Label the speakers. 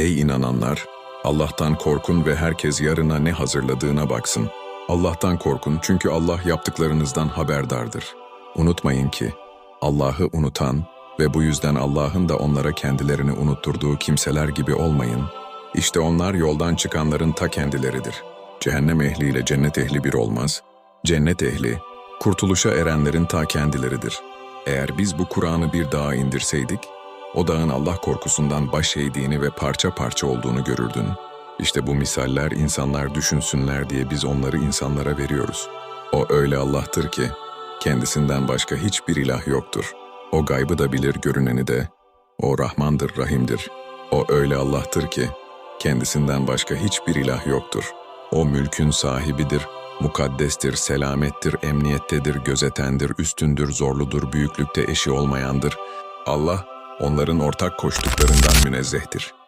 Speaker 1: Ey inananlar! Allah'tan korkun ve herkes yarına ne hazırladığına baksın. Allah'tan korkun çünkü Allah yaptıklarınızdan haberdardır. Unutmayın ki Allah'ı unutan ve bu yüzden Allah'ın da onlara kendilerini unutturduğu kimseler gibi olmayın. İşte onlar yoldan çıkanların ta kendileridir. Cehennem ehliyle cennet ehli bir olmaz. Cennet ehli, kurtuluşa erenlerin ta kendileridir. Eğer biz bu Kur'an'ı bir dağa indirseydik, o dağın Allah korkusundan baş eğdiğini ve parça parça olduğunu görürdün. İşte bu misaller insanlar düşünsünler diye biz onları insanlara veriyoruz. O öyle Allah'tır ki, kendisinden başka hiçbir ilah yoktur. O gaybı da bilir görüneni de. O Rahmandır, Rahim'dir. O öyle Allah'tır ki, kendisinden başka hiçbir ilah yoktur. O mülkün sahibidir, mukaddestir, selamettir, emniyettedir, gözetendir, üstündür, zorludur, büyüklükte eşi olmayandır. Allah, onların ortak koştuklarından münezzehtir.